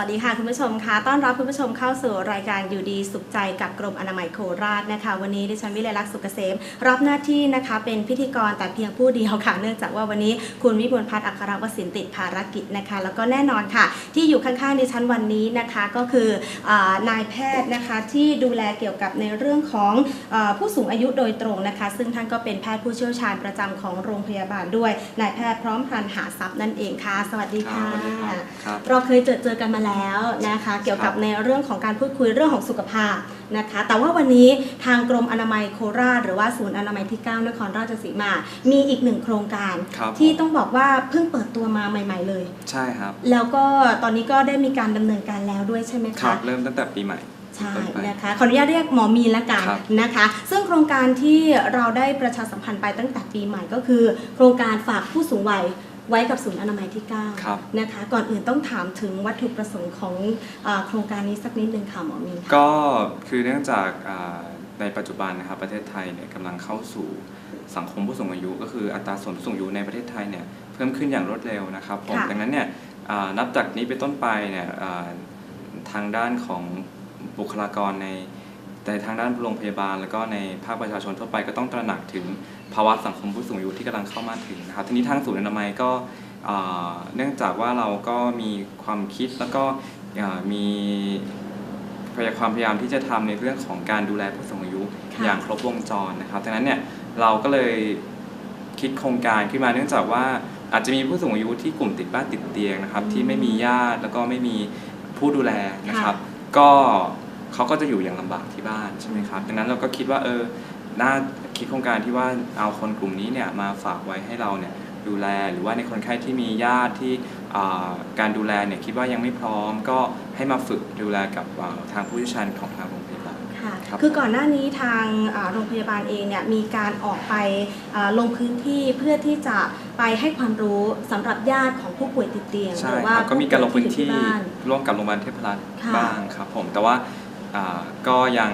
วัสดีค่ะคุณผู้ชมค่ะต้อนรับคุณผู้ชมเข้าสู่รายการอยู่ดีสุขใจกับกรมอนามัยโคราชนะคะ วันนี้ดิฉันวิเลลักษณ์สุกเกษมรับหน้าที่นะคะเป็นพิธีกรแต่เพียงผู้เดียวค่ะ เนื่องจากว่าวันนี้คุณวิบูลย์พัฒน์อัครวสินติดภารกิจนะคะ แล้วก็แน่นอนค่ะ ที่อยู่ข้างๆดิฉันวันนี้นะคะก็คืออานายแพทย์นะคะที่ดูแลเกี่ยวกับในเรื่องของเออผู้สูงอายุโดยตรงนะคะ ซึ่งท่านก็เป็นแพทย์ผู้เชี่ยวชาญประจำของโรงพยาบาลด้วยนายแพทย์พร้อมพรันหาทรัพย์นั่นเองค่ะ สวัสดีค่ะครับสวัสดีครับครับเราเคยเจอเจอกันมาแล้วนะคะเกี่ยวกับครับในเรื่องของการพูดคุยเรื่องของสุขภาพนะคะ แต่ว่าวันนี้ทางกรมอนามัยโคราช หรือว่าศูนย์อนามัยที่ 9 นครราชสีมา มีอีกหนึ่งโครงการครับที่ต้องบอกว่าเพิ่งเปิดตัวมาใหม่ ๆ เลย ใช่ครับ แล้วก็ตอนนี้ก็ได้มีการดำเนินการแล้วด้วยใช่ไหมครัคะบเริ่มตั้งแต่ปีใหม่ใช่ต้นไปนะคะขออนุญาตเรียกหมอมีนละกันครับนะคะ ซึ่งโครงการที่เราได้ประชาสัมพันธ์ไปตั้งแต่ปีใหม่ก็คือ โครงการฝากผู้สูงวัย ไว้กับศูนย์อนามัยที่ครับ 9นะคะ ก่อนอื่นต้องถามถึงวัตถุประสงค์ของเออโครงการนี้สักนิดนึงค่ะหมอมีนค่ะ ก็คือเนื่องจากอ่าในปัจจุบันนะครับประเทศไทยเนี่ยกำลังเข้าสู่สังคมผู้สูงอายุ ก็คืออัตราส่วนผู้สูงอายุในประเทศไทยเนี่ยเพิ่มขึ้นอย่างรวดเร็วนะครับผมค่ะดังนั้นเนี่ยอ่านับจากนี้เป็นต้นไปเนี่ยอ่าทางด้านของบุคลากรใน ในทางด้านโรงพยาบาล แล้วก็ในภาคประชาชนทั่วไปก็ต้องตระหนักถึงภาวะสังคมผู้สูงอายุที่กำลังเข้ามาถึงนะครับทีนี้ทางศูนย์อนามัยก็อ่าเนื่องจากว่าเราก็มีความคิดแล้วก็อ่ามีพยายามความพยายามที่จะทำในเรื่องของการดูแลผู้สูงอายุค่ะอย่างครบวงจรนะครับดังนั้นเนี่ยเราก็เลยคิดโครงการขึ้นมาเนื่องจากว่าอาจจะมีผู้สูงอายุที่กลุ่มติดบ้านติดเตียงนะครับ ที่ไม่มีญาติแล้วก็ไม่มีผู้ดูแลนะครับ ก็ เขาก็จะอยู่อย่างลำบากที่บ้านใช่ไหมครับดังนั้นเราก็คิดว่าเออน่าคิดโครงการที่ว่าเอาคนกลุ่มนี้เนี่ยมาฝากไว้ให้เราเนี่ยดูแลหรือว่าในคนไข้ที่มีญาติที่อ่าการดูแลเนี่ยคิดว่ายังไม่พร้อมก็ให้มาฝึกดูแลกับอ่าทางผู้เชี่ยวชาญของทางโรงพยาบาลค่ะครับคือก่อนหน้านี้ทางอ่าโรงพยาบาลเองเนี่ยมีการออกไปอ่าลงพื้นที่เพื่อที่จะไปให้ความรู้สำหรับญาติของผู้ป่วยติดเตียงใช่หรือคว่ารับก็มีการลงพื้นที่ผู้ป่วยอยู่บ้านร่วมกับโรงพยาบาลเทพรัตน์ค่ะบ้างครับผมแต่ว่าอ่า ก็ยัง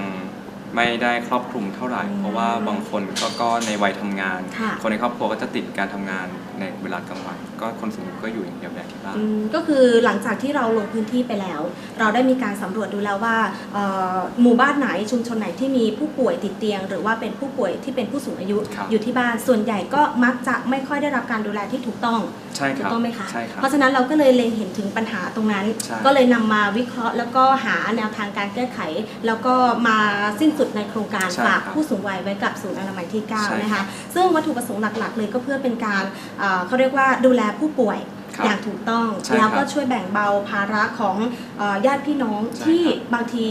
ไม่ได้ครอบคลุมเท่าไหร่อืมเพราะว่าบางคนก็ก็ในวัยทำงาน ค่ะ คนในครอบครัวก็จะติดการทำงานในเวลากลางวัน ก็คนสูงอายุก็อยู่อย่างเดียวแบบที่บ้าน อืมก็คือหลังจากที่เราลงพื้นที่ไปแล้ว เราได้มีการสำรวจดูแล้วว่าเอ่อหมู่บ้านไหนชุมชนไหนที่มีผู้ป่วยติดเตียง หรือว่าเป็นผู้ป่วยที่เป็นผู้สูงอายุครับ อยู่ที่บ้านส่วนใหญ่ก็มักจะไม่ค่อยได้รับการดูแลที่ถูกต้องใช่คถูกรับต้องไหมคะใช่ครับ เพราะฉะนั้นเราก็เลยเล็งเห็นถึงปัญหาตรงนั้น ใช่ ก็เลยนำมาวิเคราะห์แล้วก็หาแนวทางการแก้ไข แล้วก็มาสิ้นสุดในโครงการใช่ฝากครับผู้สูงวัยไว้กับศูนย์อนามัยที่ใช่9นะคะซึ่งวัตถุประสงค์หลักๆ เลยก็เพื่อเป็นการเอ่อเขาเรียกว่าดูแลผู้ป่วยครับอย่างถูกต้อง ใช่แล้วก็ครับช่วยแบ่งเบาภาระของเอ่อญาติพี่น้องใช่ที่ครับบางที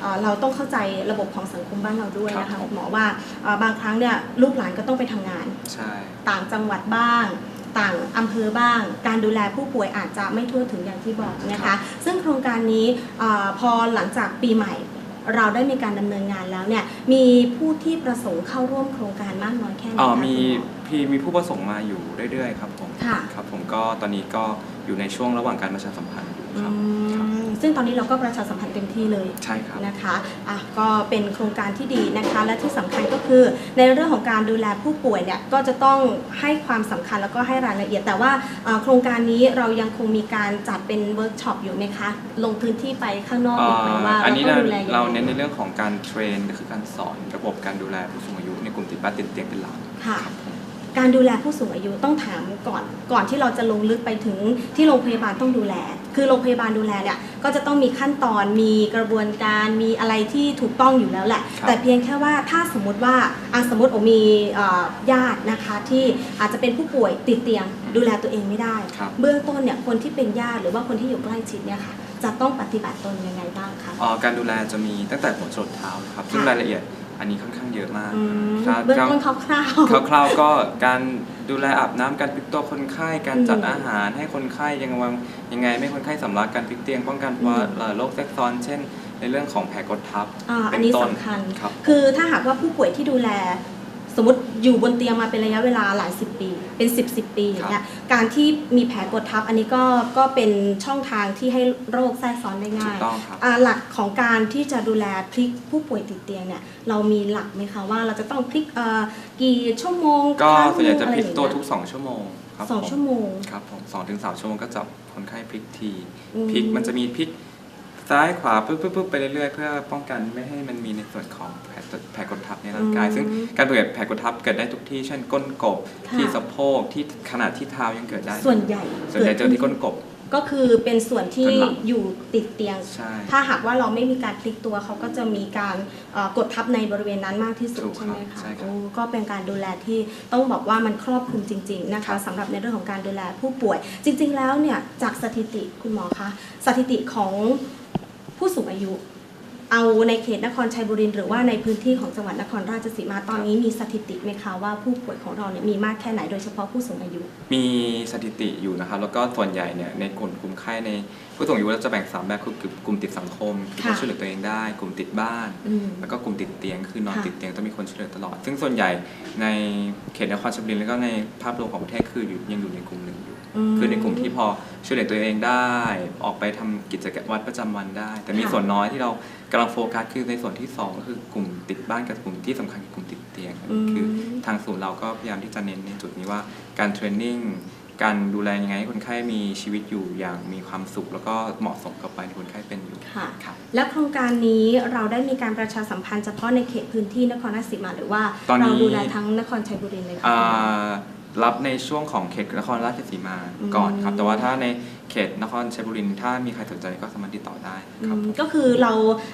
เอ่อเราต้องเข้าใจระบบของสังคมบ้านเราด้วยนะครัคะบผม หมอว่าเอ่อบางครั้งเนี่ยลูกหลานก็ต้องไปทำงาน ใช่ ต่างจังหวัดบ้าง ต่างอำเภอบ้าง การดูแลผู้ป่วยอาจจะไม่ทั่วถึงอย่างที่บอกนะครัคะ บซึ่งโครงการนี้เออพอหลังจากปีใหม่ เราได้มีการดำเนินงานแล้วเนี่ยมีผู้ที่ประสงค์เข้าร่วมโครงการมากน้อยแค่ไหนอ๋อคะมีคุณหมอพี่มีผู้ประสงค์มาอยู่เรื่อยๆครับผมค่ะครับผมก็ตอนนี้ก็อยู่ในช่วงระหว่างการประชาสัมพันธ์อยู่อืครับครับม ซึ่งตอนนี้เราก็ประชาสัมพันธ์เต็มที่เลยใช่ครับนะคะอะก็เป็นโครงการที่ดีนะคะ และที่สำคัญก็คือในเรื่องของการดูแลผู้ป่วยเนี่ยก็จะต้องให้ความสำคัญแล้วก็ให้รายละเอียด แต่ว่าเอ่อโครงการนี้เรายังคงมีการจัดเป็นเวิร์กช็อปอยู่ไหมคะ ลงพื้นที่ไปข้างนอกอีกไหมว่าอันนี้เราเราต้องดูแลยังไงเราเน้นในเรื่องของการเทรนก็คือการสอนระบบการดูแลผู้สูงอายุในกลุ่มติดบ้านติดเตียงเป็นหลักค่ะครับผม การดูแลผู้สูงอายุต้องถามก่อนก่อนที่เราจะลงลึกไปถึงที่โรงพยาบาลต้องดูแล คือโรงพยาบาลดูแลเนี่ยก็จะต้องมีขั้นตอนมีกระบวนการมีอะไรที่ถูกต้องอยู่แล้วแหละครับแต่เพียงแค่ว่าถ้าสมมติว่าอะสมมติโอมีเอ่อญาตินะคะที่อาจจะเป็นผู้ป่วยติดเตียง ดูแลตัวเองไม่ได้ครับเบื้องต้นเนี่ยคนที่เป็นญาติหรือว่าคนที่อยู่ใกล้ชิดเนี่ยค่ะจะต้องปฏิบัติตนยังไงบ้างคะเอ่อการดูแลจะมีตั้งแต่หัวจรดเท้านะครับซึ่งค่ะรายละเอียด อันนี้ค่อนข้างเยอะมากอืมครับเบื้องต้นคร่าวๆคร่าวๆก็การดูแลอาบน้ำการพลิกตัวคนไข้การจัดอืมอาหารให้คนไข้ยังวางยังไงไม่ให้คนไข้สำลักการพลิกเตียงป้องกันภาวะอืมเอ่อโรคแทรกซ้อนเช่น ในเรื่องของแผลกดทับอ่าอัเป็นนนี้ต้นสำคัญครับคือถ้าหากว่าผู้ป่วยที่ดูแลส มมติอยู่บนเตียงมาเป็นระยะเวลาหลายสิบปี เป็น 10บสปีอย่างเงี้ยการที่มีแผลกดทับอันนี้ก็ก็เป็นช่องทางที่ให้โรคแทรกซ้อนได้ถูง่ายกต้องครับอ่าหลักของการที่จะดูแลพลิกผู้ป่วยติดเตียงเนี่ยเรามีหลักไหมคะว่าเราจะต้องพลิกเอ่อกี่ชั่วโมงก็ครั้งส่วนใหญ่จะอไรพลิกตัวอย่างทุเงี้ยก2 ชั่วโมงครับสองผมชั่วโมงครับผมสองถึงสามชั่วโมงก็จับคนไข้พลิกทีอืมพลิกมันจะมีพลิกซ้ายขวาปุ๊บปุ๊บปุ๊บไปเรื่อยๆ เพื่อป้องกันไม่ให้มันมีในส่วนของ แผลแผลกดทับในร่างกายอืมซึ่งการเกิดแผลกดทับเกิดได้ทุกที่ เช่นก้นกบค่ะที่สะโพกที่ขนาดที่เท้ายังเกิดได้ ส่วนใหญ่ส่วนใหญ่เจอที่ก้นกบก็คือเป็นส่วนที่ส่วนหลังอยู่ติดเตียงใช่ถ้าหากว่าเราไม่มีการพลิกตัวเขาก็จะมีการเอ่อกดทับในบริเวณนั้นมากที่สุดถูกใช่ไหมครัคะบใช่ครับโอ้ก็เป็นการดูแลที่ต้องบอกว่ามันครอบคลุมจริง ๆ นะครัคะบสำหรับในเรื่องของการดูแลผู้ป่วย จริง ๆ แล้วเนี่ยจากสถิติคุณหมอคะสถิติของผู้สูงอายุ เอาในเขตนครชัยบุรีหรือว่าในพื้นที่ของจังหวัดนครราชสีมาตอนนี้มีสถิติไหมคะว่าผู้ป่วยของเราเนี่ยมีมากแค่ไหนโดยเฉพาะผู้สูงอายุ มีสถิติอยู่นะครับ แล้วก็ส่วนใหญ่เนี่ยในกลุ่มกลุ่มไข้ในผู้สูงอายุเราจะแบ่งสามแบบคือกลุ่มติดสังคมคือค่ะช่วยเหลือตัวเองได้ กลุ่มติดบ้าน อืม แล้วก็กลุ่มติดเตียงคือนอนค่ะติดเตียงต้องมีคนช่วยเหลือตลอด ซึ่งส่วนใหญ่ในเขตนครชัยบุรีแล้วก็ในภาพรวมของประเทศคืออยู่ยังอยู่ในกลุ่มหนึ่งอยู่ม คือในกลุ่มที่พอช่วยเหลือตัวเองได้ ออกไปทำกิจวัตรประจำวันได้ แต่มีค่ะส่วนน้อยที่เรากำลังโฟกัสคือในส่วนที่สองก็คือกลุ่มติดบ้านกับกลุ่มที่สำคัญคือกลุ่มติดเตียงอืมคือทางศูนย์เราก็พยายามที่จะเน้นในจุดนี้ว่าการเทรนนิ่งการดูแลยังไงให้คนไข้มีชีวิตอยู่อย่างมีความสุข แล้วก็เหมาะสมกับไปที่คนไข้เป็นอยู่ค่ะครับและโครงการนี้เราได้มีการประชาสัมพันธ์เฉพาะในเขตพื้นที่นครราชสีมาหรือว่าตอนนี้เราดูแลทั้งนครชัยบุรีเลยคะอ่า รับในช่วงของเขตนครราชสีมาก่อนครับอืมแต่ว่าถ้าใน เขตนครชัยบุรีถ้ามีใครสนใจก็สามารถติดต่อได้อืครับมก็คือเรา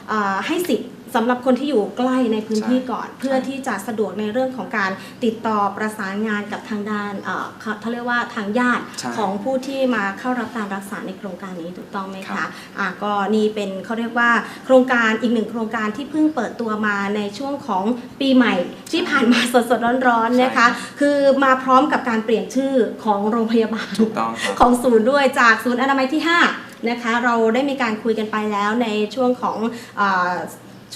เอ่อให้สิทธิ์สำหรับคนที่อยู่ใกล้ในพื้นที่ใช่ก่อน เพื่อที่จะสะดวกในเรื่องของการติดต่อประสานงานกับทางด้านเอ่อเขาเขาเรียกว่าทางญาติใช่ของผู้ที่มาเข้ารับการรักษาในโครงการนี้ถูกต้องไหมครัคะบ อะก็นี่เป็นเขาเรียกว่าโครงการอีกหนึ่งโครงการที่เพิ่งเปิดตัวมาในช่วงของปีใหม่ที่ผ่านมาสดๆร้อนๆนะคะ คือมาพร้อมกับการเปลี่ยนชื่อของโรงพยาบาล ถูกต้องครับ ของศูนย์ด้วยจากศูนย์อนามัยที่ 5 นะคะ เราได้มีการคุยกันไปแล้วในช่วงของ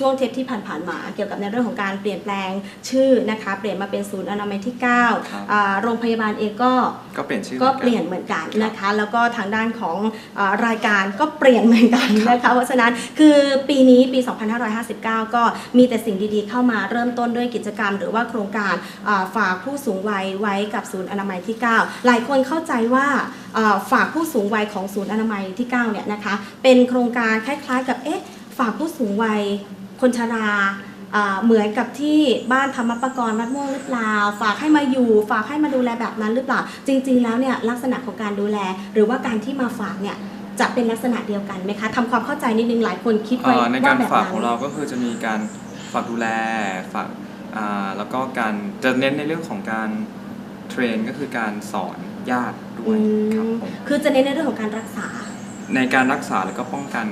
ช่วงเทปที่ผ่านๆมา เกี่ยวกับในเรื่องของการเปลี่ยนแปลงชื่อนะคะเปลี่ยนมาเป็นศูนย์อนามัยที่ครับ9อ่าโรงพยาบาลเองก็ก็เปลี่ยนชื่อก็หมือเปลี่ยนเหมือนกันนะคะ แล้วก็ทางด้านของเออรายการก็เปลี่ยนเหมือนกันนะคะเพราะฉะนั้นคือปีนี้ปี 2559 ก็มีแต่สิ่งดีๆ เข้ามาเริ่มต้นด้วยกิจกรรม หรือว่าโครงการอ่าฝากผู้สูงวัยไว้กับศูนย์อนามัยที่ 9 หลายคนเข้าใจว่าเอ่อฝากผู้สูงวัยของศูนย์อนามัยที่9เนี่ยนะคะเป็นโครงการคล้ายๆ กับเอ๊ะฝากผู้สูงวัย คนชราอ่าเหมือนกับที่บ้านธรรมประกรณ์วัดม่วงหรือเปล่า ฝากให้มาอยู่ ฝากให้มาดูแลแบบนั้นหรือเปล่า จริง ๆ แล้วเนี่ยลักษณะของการดูแล หรือว่าการที่มาฝากเนี่ยจะเป็นลักษณะเดียวกันไหมคะทำความเข้าใจนิดนึงหลายคนคิดเอ่ไว้อในว่าการแบบฝากนั้นของเราก็คือจะมีการฝากดูแลฝากอ่าแล้วก็การจะเน้นในเรื่องของการเทรนก็คือการสอนญาติด้วยอืมครับผมคือจะเน้นในเรื่องของการรักษา ในการรักษาแล้วก็ป้องกัน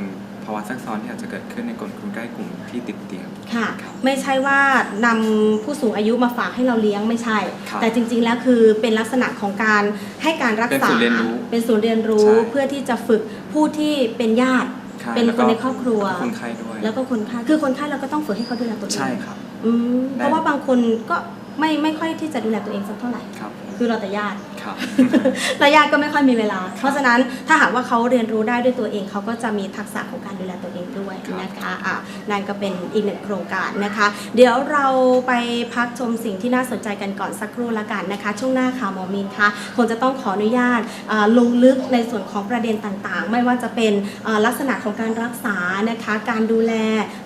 ภาวะแทรกซ้อนที่อาจจะเกิดขึ้นในกลุ่มคนใกล้กลุ่มที่ติดเตียง ค่ะครับไม่ใช่ว่านำผู้สูงอายุมาฝากให้เราเลี้ยงไม่ใช่ ครับแต่จริงๆแล้วคือเป็นลักษณะของการให้การรักษา เป็นศูนย์เรียนรู้เป็นศูนย์เรียนรู้ ใช่ เพื่อที่จะฝึกผู้ที่เป็นญาติใช่เป็นแล้วคก็นในครอบครัวแล้วก็คนไข้ด้วยแล้วก็คนไข้คือคนไข้เราก็ต้องฝึกให้เขาดูแลตัวเองใช่ครับ อืมได้เพราะว่าบางคนก็ ไม่ไม่ค่อยที่จะดูแลตัวเองสักเท่าไหร่ครับคือเราแต่ญาติครับและญาติก็ไม่ค่อยมีเวลา เพราะฉะนั้นถ้าหากว่าเขาเรียนรู้ได้ด้วยตัวเองเขาก็จะมีทักษะของการดูแลตัวเองด้วยครับนะคะอะนั่นก็เป็นอีกหนึ่งโครงการนะคะ เดี๋ยวเราไปพักชมสิ่งที่น่าสนใจกันก่อนสักครู่ละกันนะคะ ช่วงหน้าข่าวหมอมินคะคงจะต้องขออนุญาตอ่าลงลึกในส่วนของประเด็นต่างๆ ไม่ว่าจะเป็นอ่าลักษณะของการรักษานะคะ การดูแล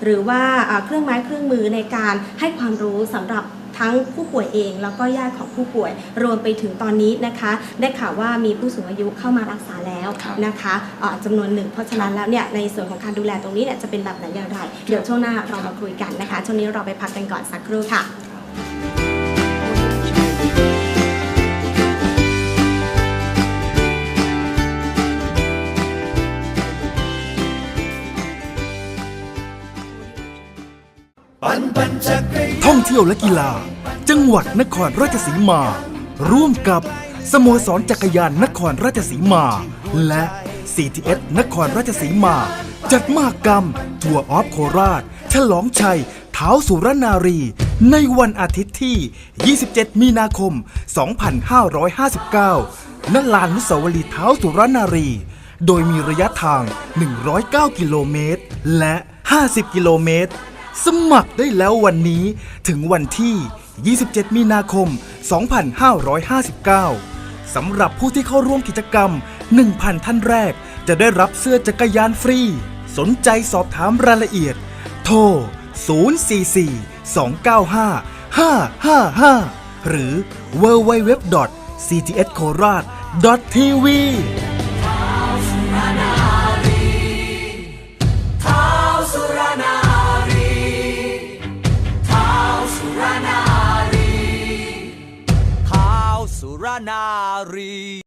หรือว่าอ่าเครื่องไม้เครื่องมือในการให้ความรู้สำหรับ ทั้งผู้ป่วยเอง แล้วก็ญาติของผู้ป่วยรวมไปถึงตอนนี้นะคะ ได้ข่าวว่ามีผู้สูงอายุเข้ามารักษาแล้วครับนะคะเอ่อจำนวนหนึ่งเพราะฉะนั้นแล้วเนี่ยในส่วนของการดูแลตรงนี้เนี่ยจะเป็นแบบไหนอย่างไรเดี๋ยวช่วงหน้าเรามาคุยกันนะคะช่วงนี้เราไปพักกันก่อนสักครู่ค่ะ ที่ยวและกีฬา จังหวัดนครราชสีมา ร่วมกับสโมสรจักรยานนครราชสีมา และ CTS นครราชสีมา จัดมหกรรม ทัวร์ออฟโคราช ฉลองชัยเท้าสุรนารี ในวันอาทิตย์ที่ 27 มีนาคม 2559ณลานอนุสาวรีย์เท้าสุรนารี โดยมีระยะทาง 109 กิโลเมตร และ 50 กิโลเมตร สมัครได้แล้ววันนี้ ถึงวันที่ 27 มีนาคม 2559 สำหรับผู้ที่เข้าร่วมกิจกรรม 1,000 ท่านแรก จะได้รับเสื้อจักรยานฟรี สนใจสอบถามรายละเอียด โทร 044 295 555 หรือ www.ctskorat.tv สุ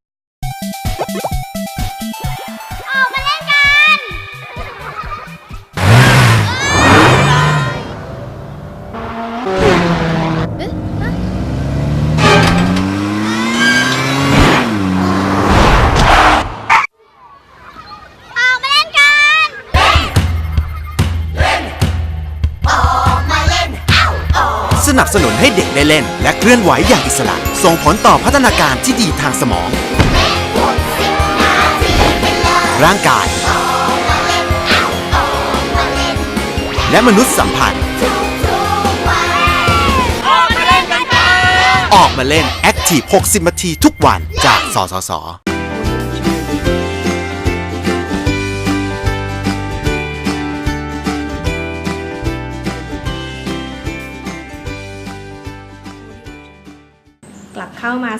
เด็กได้เล่น และเคลื่อนไหวอย่างอิสระ ส่งผลต่อพัฒนาการที่ดีทางสมอง ร่างกาย และมนุษยสัมพันธ์ ออกมาเล่นกันออกมาเล่น Active 60นาทีทุกวันจากสสส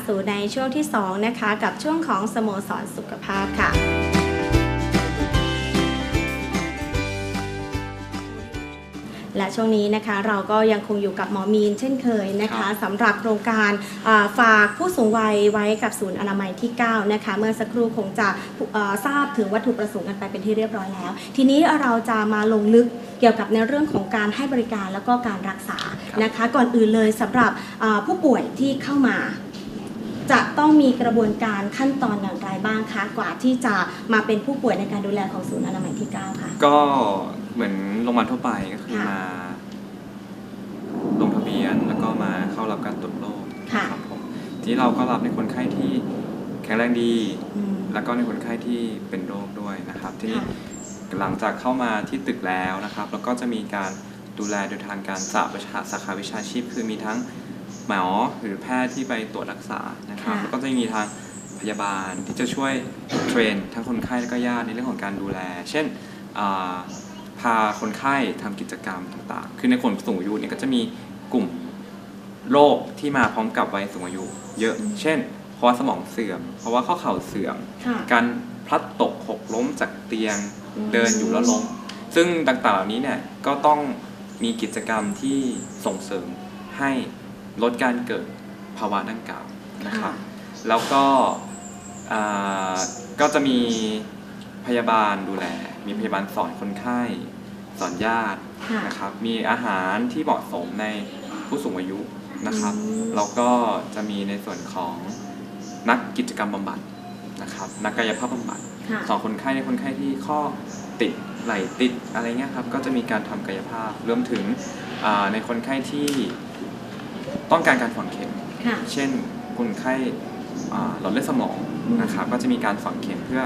สู่ในช่วงที่ 2 นะคะ กับช่วงของสโมสรสุขภาพค่ะและช่วงนี้นะคะเราก็ยังคงอยู่กับหมอมีนเช่นเคยนะครัคะบสำหรับโครงการอ่าฝากผู้สูงวัยไว้กับศูนย์อนามัยที่ 9 นะคะ เมื่อสักครู่คงจะเอ่อทราบถึงวัตถุประสงค์กันไปเป็นที่เรียบร้อยแล้ว ทีนี้เราจะมาลงลึกเกี่ยวกับในเรื่องของการให้บริการแล้วก็การรักษานะคะ ก่อนอื่นเลยสำหรับอ่าผู้ป่วยที่เข้ามา จะต้องมีกระบวนการขั้นตอนอย่างไรบ้างคะกว่าที่จะมาเป็นผู้ป่วยในการดูแลของศูนย์อนามัยที่ 9 ค่ะ ก็เหมือนโรงพยาบาลทั่วไปก็คือค่ะ มาลงทะเบียนแล้วก็มาเข้ารับการตรวจโรคค่ะครับผมทีนี้เราก็รับในคนไข้ที่แข็งแรงดี อืม แล้วก็ในคนไข้ที่เป็นโรคด้วยนะครับ ทีนี้ค่ะ หลังจากเข้ามาที่ตึกแล้วนะครับ แล้วก็จะมีการดูแลโดยทางการสาวิชาสาขาวิชาชีพ คือมีทั้ง หมอหรือแพทย์ที่ไปตรวจรักษานะครับค่ะ แล้วก็จะมีทางพยาบาลที่จะช่วยเทรนทั้งคนไข้และก็ญาติในเรื่องของการดูแล เช่นอ่าพาคนไข้ทำกิจกรรมต่างๆ คือในคนสูงอายุเนี่ยก็จะมีกลุ่มโรคที่มาพร้อมกับวัยสูงอายุ เยอะ เช่นเพราะว่าสมองเสื่อม เพราะว่าข้อเข่าเสื่อม ค่ะ การพลัดตกหกล้มจากเตียงอืม เดินอยู่แล้วล้ม ซึ่งต่างๆเหล่านี้เนี่ยก็ต้องมีกิจกรรมที่ส่งเสริมให้ ลดการเกิดภาวะดังกล่าวนะครับ แล้วก็อ่าก็จะมีพยาบาลดูแล มีพยาบาลสอนคนไข้สอนญาติค่ะนะครับ มีอาหารที่เหมาะสมในผู้สูงอายุนะครับอืมแล้วก็จะมีในส่วนของนักกิจกรรมบำบัดนะครับ นักกายภาพบำบัดค่ะสอนคนไข้ในคนไข้ที่ข้อติดไหลติดอะไรเงี้ยครับ ก็จะมีการทำกายภาพรวมถึงอ่าในคนไข้ที่ ต้องการการฝังเข็ม ค่ะ เช่นคนไข้อ่าหลอดเลือดสมองอืมนะครับก็จะมีการฝังเข็มเพื่อ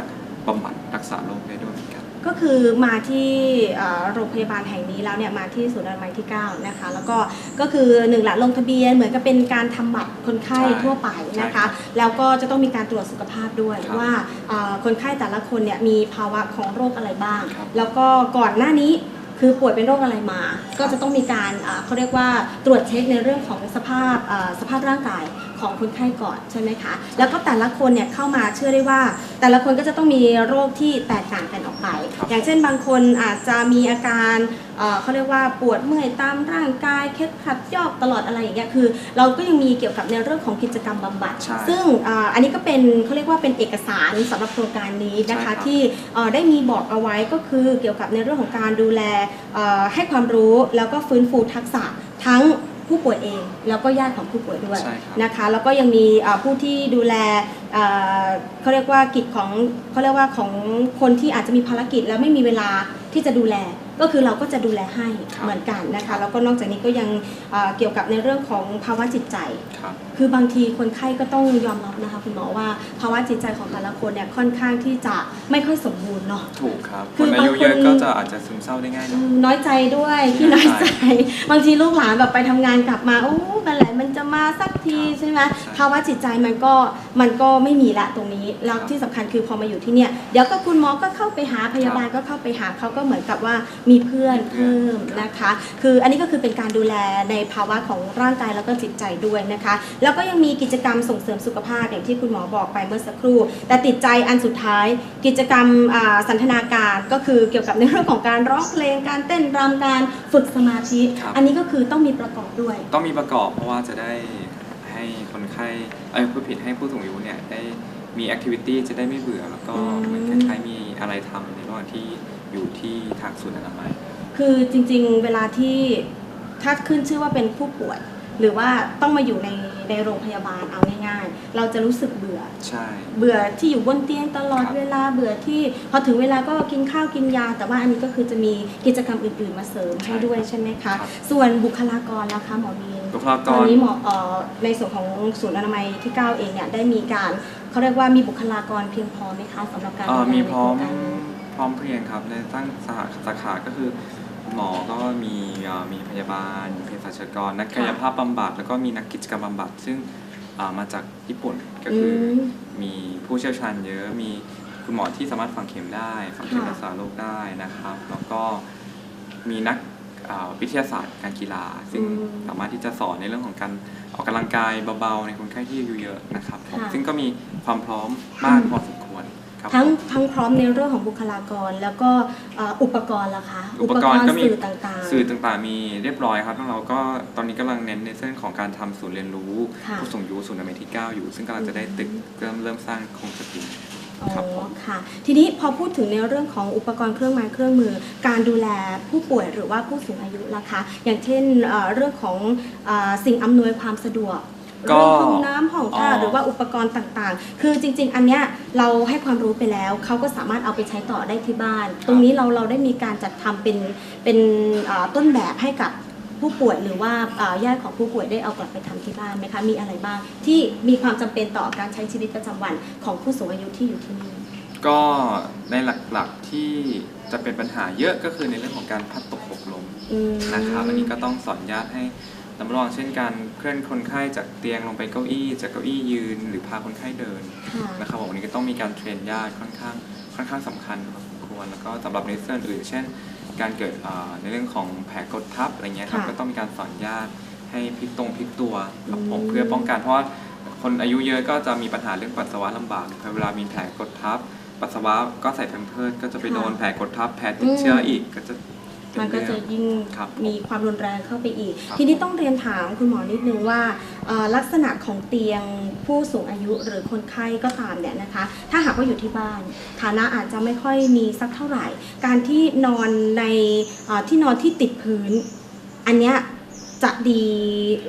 บำบัดรักษาโรคได้ด้วยเหมือนกัน ก็คือมาที่เอ่อโรงพยาบาลแห่งนี้แล้วเนี่ยมาที่ศูนย์อนามัยที่ 9 นะคะ แล้วก็ก็คือหนึ่งละลงทะเบียนเหมือนกับเป็นการทำบัตรคนไข้ใช่ทั่วไปนะใช่ครัคะ บแล้วก็จะต้องมีการตรวจสุขภาพด้วยครับว่าเอ่อคนไข้แต่ละคนเนี่ยมีภาวะของโรคอะไรบ้าง ครับแล้วก็ก่อนหน้านี้ คือป่วยเป็นโรคอะไรมา ก็จะต้องมีการเขาเรียกว่าตรวจเช็คในเรื่องของสภาพสภาพร่างกาย ของคนไข้ก่อนใช่ไหมคะ แล้วก็แต่ละคนเนี่ยเข้ามาเชื่อได้ว่า แต่ละคนก็จะต้องมีโรคที่แตกต่างกันออกไปครับอย่างเช่นบางคนอาจจะมีอาการเอ่อเขาเรียกว่าปวดเมื่อยตามร่างกายเคล็ดขัดยอกตลอดอะไรอย่างเงี้ยคือ เราก็ยังมีเกี่ยวกับในเรื่องของกิจกรรมบำบัด ใช่ซึ่งอ่าอันนี้ก็เป็นเขาเรียกว่าเป็นเอกสารสำหรับโครงการนี้นะใช่ครัคะบ ที่เอ่อได้มีบอกเอาไว้ก็คือเกี่ยวกับในเรื่องของการดูแลเอ่อให้ความรู้แล้วก็ฟื้นฟูทักษะทั้ง ผู้ป่วยเอง แล้วก็ญาติของผู้ป่วยด้วยใช่ครับ นะคะ แล้วก็ยังมีเอ่อผู้ที่ดูแลเอ่อเขาเรียกว่ากิจของเขาเรียกว่าของคนที่อาจจะมีภารกิจแล้วไม่มีเวลาที่จะดูแล ก็คือเราก็จะดูแลให้ครับเหมือนกันนะคะ แล้วก็นอกจากนี้ก็ยังเอ่อเกี่ยวกับในเรื่องของภาวะจิตใจครับคือบางทีคนไข้ก็ต้องยอมรับนะคะคุณหมอว่าภาวะจิตใจของแต่ละคนเนี่ยค่อนข้างที่จะไม่ค่อยสมบูรณ์เนาะถูกครับคืคอนอายุเยอะบางคนก็จะอาจจะซึมเศร้าได้ง่ายอืเนาะมน้อยใจด้วยขี้ที่น้อยน้อยใจใจ บางทีลูกหลานแบบไปทำงานกลับมาโอ้กันแหละมันจะมาสัก ทีที่ครับใช่ไหมใช่ภาวะจิตใจมันก็มันก็ไม่มีละตรงนี้ แล้วครับที่สำคัญคือพอมาอยู่ที่เนี่ยเดี๋ยวก็คุณหมอก็เข้าไปหาพยาบาลก็เข้าไปหาเขาก็เหมือนกับว่ามีเพื่อนมีเพื่เพิ่อนมนะคะ คืออันนี้ก็คือเป็นการดูแลในภาวะของร่างกายแล้วก็จิตใจด้วยนะคะ แล้วก็ยังมีกิจกรรมส่งเสริมสุขภาพอย่างที่คุณหมอบอกไปเมื่อสักครู่ แต่ติดใจอันสุดท้าย กิจกรรมอ่าสันทนาการก็คือเกี่ยวกับในเรื่องของการร้องเพลงการเต้นรำการฝึกสมาธิครับอันนี้ก็คือต้องมีประกอบด้วย ต้องมีประกอบเพราะว่าจะได้ให้ คนไข้เอ้ยผู้ผิดให้ผู้สูงอายุเนี่ยได้มีแอคทิวิตี้จะได้ไม่เบื่อ แล้วก็อืมเหมือนคล้ายๆมีอะไรทำในระหว่างที่อยู่ที่ทางศูนย์อนามัยคือจริงๆเวลาที่ถ้าขึ้นชื่อว่าเป็นผู้ป่วย หรือว่าต้องมาอยู่ในในโรงพยาบาลเอาง่ายๆ เราจะรู้สึกเบื่อใช่เบื่อที่อยู่บนเตียงตลอดครับเวลาเบื่อที่พอถึงเวลาก็กินข้าวกินยา แต่ว่าอันนี้ก็คือจะมีกิจกรรมอื่นๆมาเสริมให้ด้วยใช่ไหมคะ ส่วนบุคลากรล่ะคะหมอมีน บุคลากตอนรนี้หมอเอ่อในส่วนของศูนย์อนามัยที่ 9 เองเนี่ยได้มีการเขาเรียกว่ามีบุคลากรเพียงพอไหมคะสำหรับการเอ่อดูแลมีในพร้อมโคงการนี้พร้อมเพรียงครับในตั้งสาสาขาก็คือ หมอก็มีเอ่อมีพยาบาลเภสัชกร นักกายภาพบำบัดแล้วก็มีนักกิจกรรมบำบัด ซึ่งอ่ามาจากญี่ปุ่นก็คืออม มีผู้เชี่ยวชาญเยอะมีคุณหมอที่สามารถฝังเข็มได้ฝังเข็มค่ะ รักษาโรคได้นะครับ แล้วก็มีนักอ่า วิทยาศาสตร์การกีฬา ซึ่งสามารถที่จะสอนในเรื่องของการออกกำลังกายเบาๆ ในคนไข้ที่อายุเยอะนะครับผมซึ่งก็มีความพร้อมมากพอสมควรครับทั้งผมทั้งพร้อมในเรื่องของบุคลากร แล้วก็เอ่ออุปกรณ์ล่ะคะ อุปกรณ์ก็มีสื่อต่างๆ สื่อต่างๆ มีเรียบร้อยครับทั้งเราก็ตอนนี้กำลังเน้นในเรื่องของการทำศูนย์เรียนรู้ค่ะผู้สูงอายุศูนย์อเมริที่9อยู่ ซึ่งกำลังจะได้ตึกเริ่มเริ่มสร้างโครงสถิตอ๋อ ครับผมค่ะ ทีนี้พอพูดถึงในเรื่องของอุปกรณ์เครื่องไม้เครื่องมือ การดูแลผู้ป่วยหรือว่าผู้สูงอายุล่ะคะ อย่างเช่นเอ่อเรื่องของเออสิ่งอำนวยความสะดวกก็เรื่องห้องน้ำห้องท่าอ๋อ หรือว่าอุปกรณ์ต่างๆ คือจริง ๆ อันเนี้ยเราให้ความรู้ไปแล้วเขาก็สามารถเอาไปใช้ต่อได้ที่บ้าน ตรงนี้เราเราได้มีการจัดทำเป็นเป็นเอ่อต้นแบบให้กับ ผู้ป่วยหรือว่าเอ่อญาติของผู้ป่วยได้เอากลับไปทำที่บ้านไหมคะมีอะไรบ้างที่มีความจำเป็นต่อการใช้ชีวิตประจำวันของผู้สูงอายุที่อยู่ที่นี่ก็ในหลักๆที่จะเป็นปัญหาเยอะก็คือในเรื่องของการพลัดตกหกล้มอืมนะครับอันนี้ก็ต้องสอนญาติให้ระมัดระวังเช่นการเคลื่อนคนไข้จากเตียงลงไปเก้าอี้ จากเก้าอี้ยืน หรือพาคนไข้เดินค่ะนะครับผมวันนี้ก็ต้องมีการเทรนญาติค่อนข้างค่อนข้างสำคัญพอสมควรแล้วก็สำหรับในเรื่องอื่นเช่น การเกิดเอ่อในเรื่องของแผลกดทับอะไรเงี้ยครับค่ะก็ต้องมีการสอนญาติให้พลิกตรงพลิกตัวครับผมอืม เพื่อป้องกันเพราะว่าคนอายุเยอะก็จะมีปัญหาเรื่องปัสสาวะลำบากเวลามีแผลกดทับ ปัสสาวะก็ใส่แพมเพิร์สก็จะไปโดนแผลกดทับแผลติดเชื้ออีกก็จะเป็ มันก็จะเรื่องยิ่งครับมีความรุนแรงเข้าไปอีกครับทีนี้ต้องเรียนถามคุณหมอนิดนึงว่าเอ่อลักษณะของเตียงผู้สูงอายุหรือคนไข้ก็ตามเนี่ยนะคะ ถ้าหากว่าอยู่ที่บ้าน ฐานะอาจจะไม่ค่อยมีสักเท่าไหร่ การที่นอนในเอ่อที่นอนที่ติดพื้น อันเนี้ยจะดี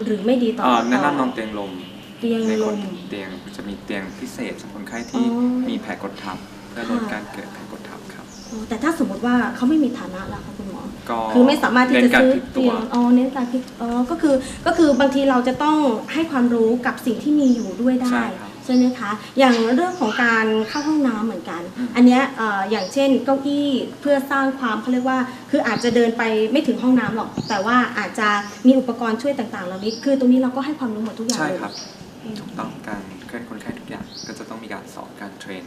หรือไม่ดีต่อเอ่อแนะต่อนำนอนเตียงลมเตียงในลคนมเตียงจะมีเตียงพิเศษสำหรับคนไข้ที่อ๋อมีแผลกดทับเพื่อลดค่ะการเกิดแผลกดทับครับอ๋อแต่ถ้าสมมติว่าเขาไม่มีฐานะล่ะคะคุณหมอก็ คือไม่สามารถที่เน้จะนการซื้อพลิกตัเตีวยงอ๋อเน้นการพลิกอ๋อก็คือก็คือบางทีเราจะต้องให้ความรู้กับสิ่งที่มีอยู่ด้วยได้ใช่ครับใช่ไหมคะอย่างเรื่องของการเข้าห้องน้ำเหมือนกันอืมอันเนี้ยเอ่ออย่างเช่นเก้าอี้เพื่อสร้างความเขาเรียกว่า คืออาจจะเดินไปไม่ถึงห้องน้ำหรอก แต่ว่าอาจจะมีอุปกรณ์ช่วยต่างๆเหล่านี้ คือตรงนี้เราก็ให้ความรู้หมดทุกอย่างใช่เลยครับถูกต้องการเคลื่อนคนไข้ทุกอย่างก็จะต้องมีการสอนการเทรน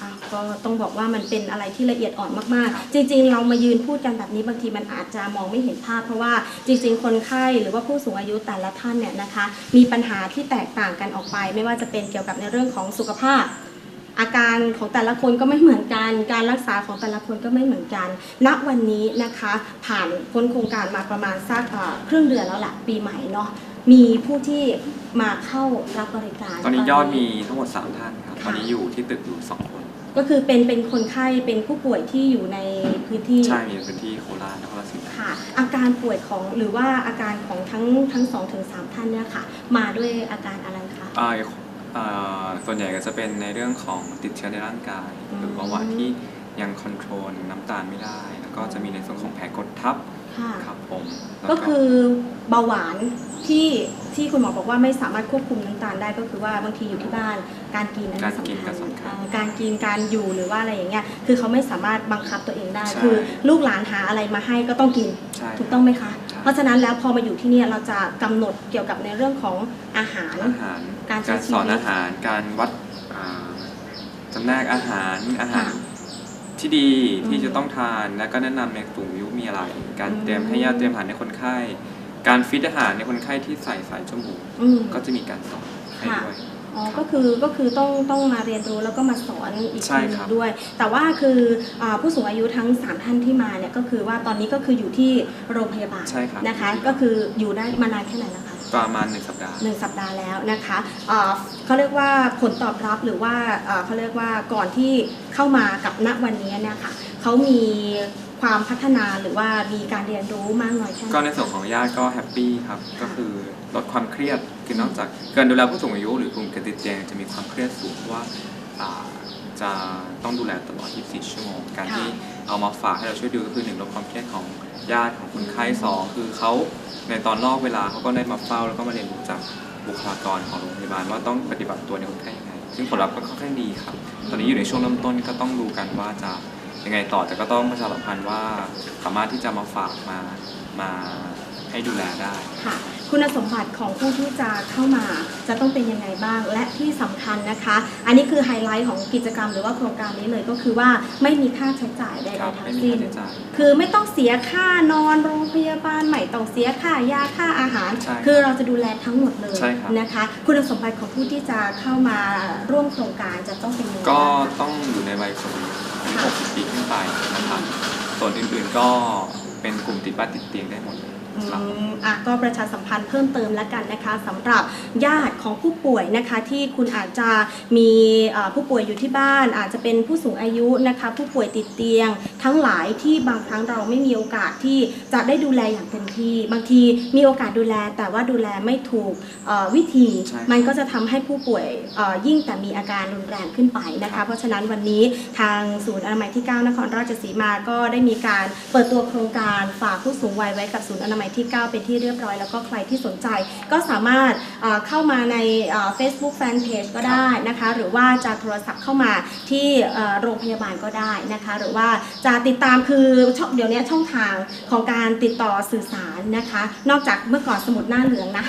ครับโอ้อะก็ต้องบอกว่ามันเป็นอะไรที่ละเอียดอ่อนมากครับๆจริง ๆ เรามายืนพูดกันแบบนี้บางทีมันอาจจะมองไม่เห็นภาพ เพราะว่าจริง ๆ คนไข้หรือว่าผู้สูงอายุแต่ละท่านเนี่ยนะคะ มีปัญหาที่แตกต่างกันออกไป ไม่ว่าจะเป็นเกี่ยวกับในเรื่องของสุขภาพอาการของแต่ละคนก็ไม่เหมือนกัน การรักษาของแต่ละคนก็ไม่เหมือนกัน ณ วันนี้นะคะ ผ่านพ้นโครงการมาประมาณสักเอ่อครึ่งเดือนแล้วแหละปีใหม่เนาะ มีผู้ที่มาเข้ารับบริการตอนนี้ยอดมีทั้งหมด 3 ท่านครับค่ะตอนนี้อยู่ที่ตึกอยู่2คน ก็คือเป็นเป็นคนไข้เป็นผู้ป่วยที่อยู่ในพื้นที่ ใช่มีพื้นที่โคราชนครราชสีมาค่ะ อาการป่วยของหรือว่าอาการของทั้งทั้งสองถึงสามท่านเนี่ยค่ะ มาด้วยอาการอะไรคะอ่าอ่าส่วนใหญ่ก็จะเป็นในเรื่องของติดเชื้อในร่างกายอืมหรือเบาหวานที่ยังคอนโทรลน้ำตาลไม่ได้ แล้วก็จะมีในส่วนของแผลกดทับ ค่ะ ครับผมแล้วก็คือเบาหวานที่ที่คุณหมอบอกว่าไม่สามารถควบคุมน้ำตาลได้ก็คือว่าบางทีอยู่ที่บ้านการกินอันกานี้รกินสำก็คัญสำคัญ เอ่อการกินการอยู่หรือว่าอะไรอย่างเงี้ยคือเขาไม่สามารถบังคับตัวเองได้ ใช่คือลูกหลานหาอะไรมาให้ก็ต้องกินใช่ถูกต้องไหมคะ ใช่ เพราะฉะนั้นแล้วพอมาอยู่ที่เนี่ยเราจะกำหนดเกี่ยวกับในเรื่องของอาหาร อาหาร การใช้การสอนชีวิตอาหาร การวัดอ่าจำแนกอาหาร อาหารค่ะ ที่ดีที่อืมจะต้องทานและก็แนะนำในกลุ่มอายุมีอะไร การอืมเตรียมให้ญาติเตรียมอาหารในคนไข้ การฟิตอาหารในคนไข้ที่ใส่สายจมูกอืม ก็จะมีการสอนให้ค่ะ ด้วย อ๋อ ก็คือก็คือต้องต้องมาเรียนรู้แล้วก็มาสอนอีกใช่ทีหนึครังบ ด้วย แต่ว่าคืออาผู้สูงอายุทั้ง 3 ท่านที่มาเนี่ยก็คือว่าตอนนี้ก็คืออยู่ที่โรงพยาบาลใช่ครับ นะคะ ก็คืออยู่ได้มานานแค่ไหนแล้วคะ ประมาณหนึ่งสัปดาห์หนึ่งสัปดาห์แล้วนะคะเอ่อเขาเรียกว่าผลตอบรับหรือว่าเอ่อเขาเรียกว่าก่อนที่เข้ามากับณวันนี้เนี่ยค่ะเขามีความพัฒนาหรือว่ามีการเรียนรู้มากน้อยแค่ไหนก็ในส่วนของญาติก็แฮปปี้ครับ ก็คือลดความเครียดคือนอกจากการดูแลผู้สูงอายุหรือกลุ่มกติดเตียงจะมีความเครียดสูงเพราะว่าอ่า จะต้องดูแลตลอด 24 ชั่วโมง การที่เอามาฝากให้เราช่วยดูก็คือหนึ่งลดความเครียดของญาติของคนไข้สองคือเขาในตอนนอกเวลาเขาก็ได้มาเฝ้าแล้วก็มาเรียนรู้จากบุคลากรของโรงพยาบาลว่าต้องปฏิบัติตัวในคนไข้ยังไง ซึ่งผลลัพธ์ก็ค่อนข้างดีครับ ตอนนี้อยู่ในช่วงเริ่มต้นก็ต้องดูกันว่าจะยังไงต่อแต่ก็ต้องประชาสัมพันธ์ว่าสามารถที่จะมาฝากมามาให้ดูแลได้ ค่ะคุณสมบัติของผู้ที่จะเข้ามาจะต้องเป็นยังไงบ้าง และที่สำคัญนะคะ อันนี้คือไฮไลท์ของกิจกรรมหรือว่าโครงการนี้เลยก็คือว่าไม่มีค่าใช้จ่ายใดครับๆทั้ไม่งมีสิ้นค่าใช้จ่ายคือไม่ต้องเสียค่านอนโรงพยาบาลใหม่ต้องเสียค่ายาค่าอาหารใช่คือเราจะดูแลทั้งหมดเลยใช่ครับนะคะ คุณสมบัติของผู้ที่จะเข้ามาร่วมโครงการจะต้องเป็นยังไงก็บ้างคะต้องอยู่ในวัยคนอายุ60ปีขึ้นไปนะครับส่วนอื่นๆก็เป็นกลุ่มติดบ้านติดเตียงได้หมดเลย อืครับมอะก็ประชาสัมพันธ์เพิ่มเติมแล้วกันนะคะสำหรับญาติของผู้ป่วยนะคะที่คุณอาจจะมีเอ่อผู้ป่วยอยู่ที่บ้าน อาจจะเป็นผู้สูงอายุนะคะผู้ป่วยติดเตียง ทั้งหลายที่บางครั้งเราไม่มีโอกาสที่จะได้ดูแลอย่างเต็มที่ บางทีมีโอกาสดูแล แต่ว่าดูแลไม่ถูกเอ่อวิธีใช่มันก็จะทำให้ผู้ป่วยเอ่อยิ่งแต่มีอาการรุนแรงขึ้นไปนะคะ เพราะฉะนั้นวันนี้ทางศูนย์อนามัยที่ 9 นครราชสีมาก็ได้มีการเปิดตัวโครงการฝากผู้สูงวัยไว้กับศูนย์อนามัยที่ 9 เป็นที่เรียบร้อย แล้วก็ใครที่สนใจก็สามารถเข้ามาในเอ่อ Facebook Fanpage ก็ได้นะคะ หรือว่าจะโทรศัพท์เข้ามาที่โรงพยาบาลก็ได้นะคะ หรือว่าจะติดตามคือเดี๋ยวนี้ช่องทางของการติดต่อสื่อสารนะคะ นอกจากเมื่อก่อนสมุดหน้าเหลืองนะ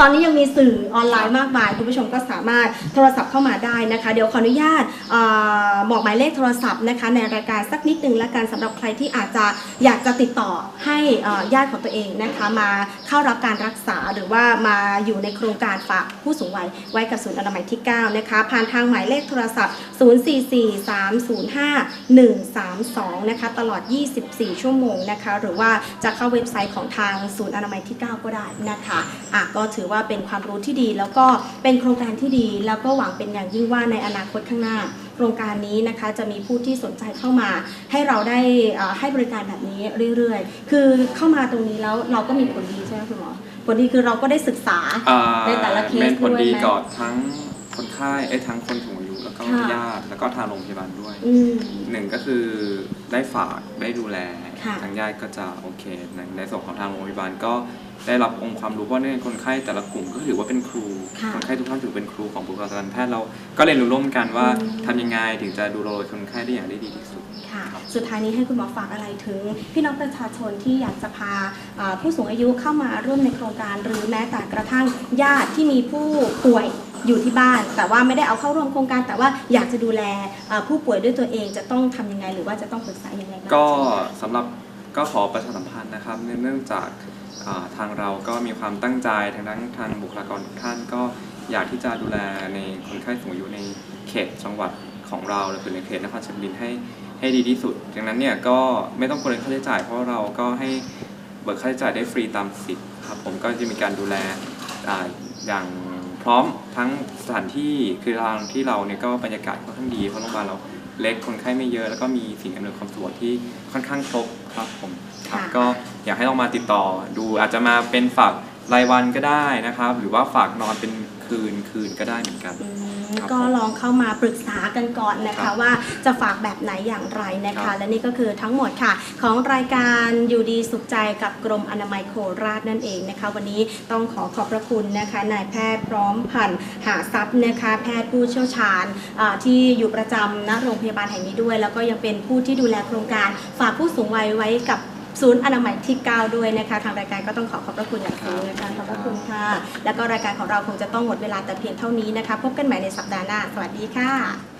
ตอนนี้ยังมีสื่อออนไลน์มากมายคุณผู้ชมก็สามารถโทรศัพท์เข้ามาได้นะคะ เดี๋ยวขออนุญาตบอกหมายเลขโทรศัพท์นะคะในรายการสักนิดนึงและกันสำหรับใครที่อาจจะอยากจะติดต่อให้ญาติของตัวเองเองนะคะมาเข้ารับการรักษาหรือว่ามาอยู่ในโครงการฝากผู้สูงวัยไว้กับศูนย์อนามัยที่ 9 นะคะ ผ่านทางหมายเลขโทรศัพท์ 044305132 นะคะ ตลอด 24 ชั่วโมงนะคะ หรือว่าจะเข้าเว็บไซต์ของทางศูนย์อนามัยที่ 9 ก็ได้นะคะอะก็ถือว่าเป็นความรู้ที่ดี แล้วก็เป็นโครงการที่ดี แล้วก็หวังเป็นอย่างยิ่งว่าในอนาคตข้างหน้าโครงการนี้นะคะจะมีผู้ที่สนใจเข้ามา ให้เราได้เอ่อให้บริการแบบนี้เรื่อยๆ คือเข้ามาตรงนี้แล้วเราก็มีผลดีใช่ไหมคุณหมอผลดีคือเราก็ได้ศึกษาอ่าในแต่ละเคสเป็นผลดีด้วยไหมกับทั้งคนไข้เอ้ยทั้งคนสูงอายุแล้วก็ค่ะญาติแล้วก็ทางโรงพยาบาลด้วยอืมหนึ่งก็คือได้ฝากได้ดูแล ค่ะทางญาติก็จะโอเคในในส่วนของทางโรงพยาบาลก็ได้รับองค์ความรู้เพราะในคนไข้แต่ละกลุ่มก็ถือว่าเป็นครูค่ะคนไข้ทุกท่านถือเป็นครูของบุคลากรทางการแพทย์เราก็เรียนรู้ร่วมกันว่าอืมทำยังไงถึงจะดูแลคนไข้ได้อย่างได้ดีที่สุด ค่ะ สุดท้ายนี้ให้คุณหมอฝากอะไรถึง พี่น้องประชาชนที่อยากจะพาเอ่อผู้สูงอายุเข้ามาร่วมในโครงการ หรือแม้แต่กระทั่งญาติที่มีผู้ป่วยอยู่ที่บ้าน แต่ว่าไม่ได้เอาเข้าร่วมโครงการ แต่ว่าอยากจะดูแลเอ่อผู้ป่วยด้วยตัวเองจะต้องทำยังไง หรือว่าจะต้องปรึกษายังไงบ้างก็ใช่ไหมสำหรับก็ขอประชาสัมพันธ์นะครับเนื่องเนื่องจากอ่าทางเราก็มีความตั้งใจทางด้านทางบุคลากรทุกท่านก็อยากที่จะดูแลในคนไข้สูงอายุในเขตจังหวัดของเราหรือในเขตนครชัยบุรีให้ ให้ดีที่สุด ดังนั้นเนี่ยก็ไม่ต้องกังวลค่าใช้จ่ายเพราะเราก็ให้เบิกค่าใช้จ่ายได้ฟรีตามสิทธิ์ครับผมก็จะมีการดูแลอ่าอย่างพร้อมทั้งสถานที่คือทางที่เราเนี่ยก็บรรยากาศค่อนข้างดีเพราะโรงพยาบาลเราเล็กคนไข้ไม่เยอะแล้วก็มีสิ่งอำนวยความสะดวกที่ค่อนข้างครบครับผมครับค่ะก็อยากให้ลองมาติดต่อดูอาจจะมาเป็นฝากรายวันก็ได้นะครับ หรือว่าฝากนอนเป็นคืนคืนก็ได้เหมือนกันอืมครับ ก็ลองเข้ามาปรึกษากันก่อนนะครัคะบว่าจะฝากแบบไหนอย่างไรนะครัคะบและนี่ก็คือทั้งหมดค่ะ ของรายการอยู่ดีสุขใจกับกรมอนามัยโคราชนั่นเองนะคะ วันนี้ต้องขอขอบพระคุณนะคะนายแพทย์พร้อมพันธ์หาทรัพย์นะคะ แพทย์ผู้เชี่ยวชาญอ่าที่อยู่ประจำณโรงพยาบาลแห่งนี้ด้วย แล้วก็ยังเป็นผู้ที่ดูแลโครงการฝากผู้สูงวัยไว้กับ ศูนย์อนามัยที่ 9 ด้วยนะคะ ทางรายการก็ต้องขอขอบพระคุณอย่างสูงนะคะขอบพระคุณค่ะ แล้วก็รายการของเราคงจะต้องหมดเวลาแต่เพียงเท่านี้นะคะ พบกันใหม่ในสัปดาห์หน้า สวัสดีค่ะ